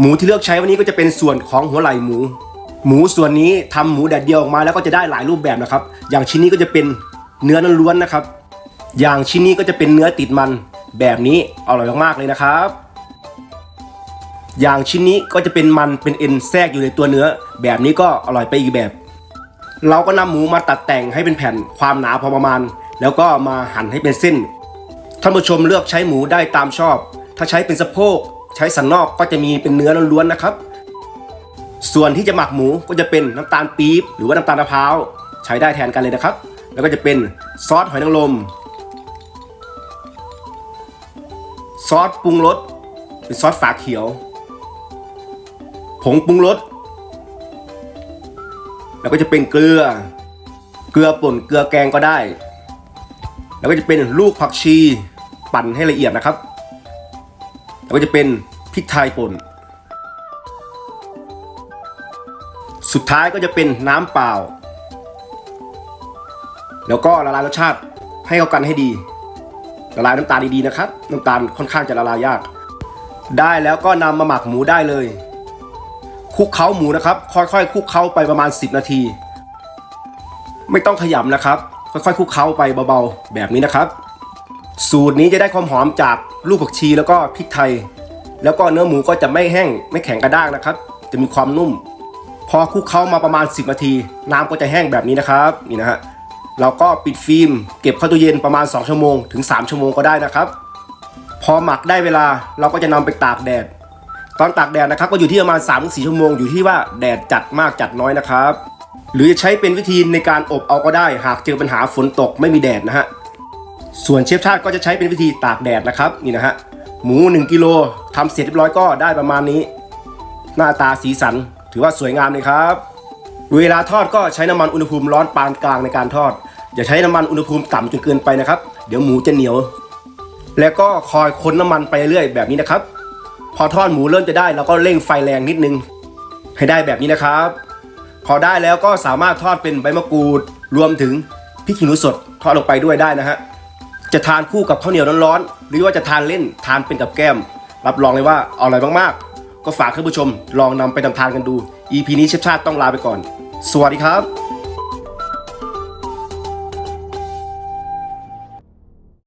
หมูที่เลือกใช้วันนี้ก็จะเป็นส่วนของหัวไหล่หมู หมูส่วนนี้ทำหมูแดดเดียวออกมาแล้วก็จะได้หลายรูปแบบนะครับ อย่างชิ้นนี้ก็จะเป็นเนื้อล้วนๆนะครับ อย่างชิ้นนี้ก็จะเป็นเนื้อติดมันแบบนี้อร่อยมากๆเลยนะครับ อย่างชิ้นนี้ก็จะเป็นมันเป็นเอ็นแทรกอยู่ในตัวเนื้อ แบบนี้ก็อร่อยไปอีกแบบ เราก็นำหมูมาตัดแต่งให้เป็นแผ่นความหนาพอประมาณ แล้วก็มาหั่นให้เป็นเส้นท่านผู้ชมเลือกใช้หมูได้ตามชอบ ถ้าใช้เป็นสะโพก ใช้สันนอกก็จะมีเป็นเนื้อล้วนๆนะครับ ส่วนที่จะหมักหมูก็จะเป็นน้ำตาลปี๊บหรือว่าน้ำตาลมะพร้าวใช้ได้แทนกันเลยนะครับ แล้วก็จะเป็นซอสหอยนางรมซอสปรุงรสเป็นซอสฝาเขียว ผงปรุงรสแล้วก็จะเป็นเกลือ เกลือป่นเกลือแกงก็ได้ แล้วก็จะเป็นลูกผักชี ปั่นให้ละเอียดนะครับ แล้วก็จะเป็นพริกไทยป่น สุดท้ายก็จะเป็นน้ำเปล่า แล้วก็ละลายรสชาติให้เข้ากันให้ดี ละลายน้ำตาลดีๆนะครับ น้ำตาลค่อนข้างจะละลายยาก ได้แล้วก็นำมาหมักหมูได้เลยคลุกเคล้าหมูนะครับ ค่อยๆคลุกเคล้าไปประมาณ 10 นาที ไม่ต้องขยำนะครับ ค่อยๆคลุกเคล้าไปเบาๆแบบนี้นะครับ สูตรนี้จะได้ความหอมจากลูกผักชีแล้วก็พริกไทย แล้วก็เนื้อหมูก็จะไม่แห้งไม่แข็งกระด้างนะครับ จะมีความนุ่ม พอคลุกเคล้ามาประมาณ 10นาที น้ำก็จะแห้งแบบนี้นะครับนี่นะฮะเราก็ปิดฟิล์มเก็บเข้าตู้เย็นประมาณ 2 ชั่วโมงถึง 3 ชั่วโมงก็ได้นะครับ พอหมักได้เวลาเราก็จะนำไปตากแดด ตอนตากแดดนะครับก็อยู่ที่ประมาณ3-4ชั่วโมงอยู่ที่ว่าแดดจัดมากจัดน้อยนะครับ หรือจะใช้เป็นวิธีในการอบเอาก็ได้ หากเจอปัญหาฝนตกไม่มีแดดนะฮะ ส่วนเชฟชาติก็จะใช้เป็นวิธีตากแดดนะครับนี่นะฮะหมู 1กิโลทำเสร็จเรียบร้อยก็ได้ประมาณนี้ หน้าตาสีสันถือว่าสวยงามเลยครับ เวลาทอดก็ใช้น้ำมันอุณหภูมิร้อนปานกลางในการทอด อย่าใช้น้ำมันอุณหภูมิต่ำจนเกินไปนะครับ เดี๋ยวหมูจะเหนียว แล้วก็คอยคนน้ำมันไปเรื่อยแบบนี้นะครับ พอทอดหมูเริ่มจะได้เราก็เร่งไฟแรงนิดนึง ให้ได้แบบนี้นะครับ พอได้แล้วก็สามารถทอดเป็นใบมะกรูด รวมถึงพริกขี้หนูสดทอดลงไปด้วยได้นะฮะ จะทานคู่กับข้าวเหนียวร้อนๆหรือว่าจะทานเล่นทานเป็นกับแก้ม รับรองเลยว่าอร่อยมากๆ ก็ฝากท่านผู้ชมลองนำไปทำทานกันดู EP นี้เชฟชาติต้องลาไปก่อน สวัสดีครับ